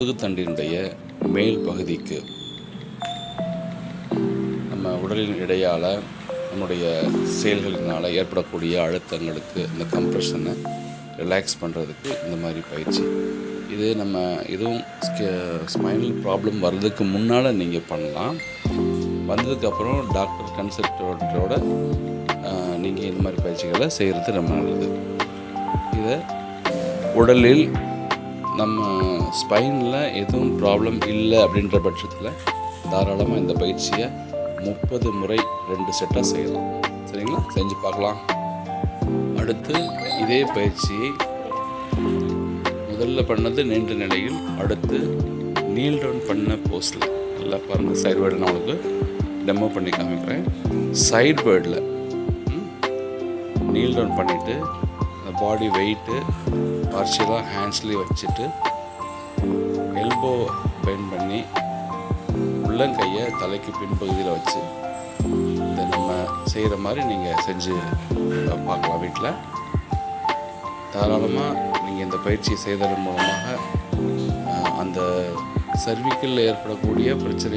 முதுகுத்தண்டினுடைய மேல் பகுதிக்கு நம்ம உடலின் இடையால் நம்முடைய செயல்களினால் ஏற்படக்கூடிய அழுத்தங்களுக்கு இந்த கம்ப்ரெஷனை ரிலாக்ஸ் பண்ணுறதுக்கு இந்த மாதிரி பயிற்சி. இது நம்ம எதுவும் ஸ்மைனல் ப்ராப்ளம் வர்றதுக்கு முன்னால் நீங்கள் பண்ணலாம். வந்ததுக்கப்புறம் டாக்டர் கன்சல்டோட நீங்கள் இந்த மாதிரி பயிற்சிகளை செய்கிறது ரொம்ப நல்லது. இதை உடலில் நம்ம ஸ்பைனில் எதுவும் ப்ராப்ளம் இல்லை அப்படின்ற பட்சத்தில் தாராளமாக இந்த பயிற்சியை முப்பது முறை ரெண்டு செட்டாக செய்யலாம். சரிங்களா? செஞ்சு பார்க்கலாம். அடுத்து இதே பயிற்சியை முதல்ல பண்ணது நீண்ட நிலையில் அடுத்து நீல் டவுன் பண்ண போஸ்டில் நல்லா பாருங்கள் சைடு வேர்டு நான் உங்களுக்கு டெமோ பண்ணி காமிக்கிறேன். சைடு வேர்டில் நீல் டவுன் பண்ணிவிட்டு பாடி வெயிட்டு பார்ஷியலாக ஹேண்ட்ஸ்லேயே வச்சுட்டு எல்போ பெண்ட் பண்ணி உள்ளங்கையை தலைக்கு பின்பகுதியில் வச்சு இதை நம்ம செய்கிற மாதிரி நீங்கள் செஞ்சு பார்க்கலாம் வீட்டில் தாராளமாக நீங்கள் இந்த பயிற்சியை செய்ததன் மூலமாக அந்த சர்விக்கல் ஏற்படக்கூடிய பிரச்சனை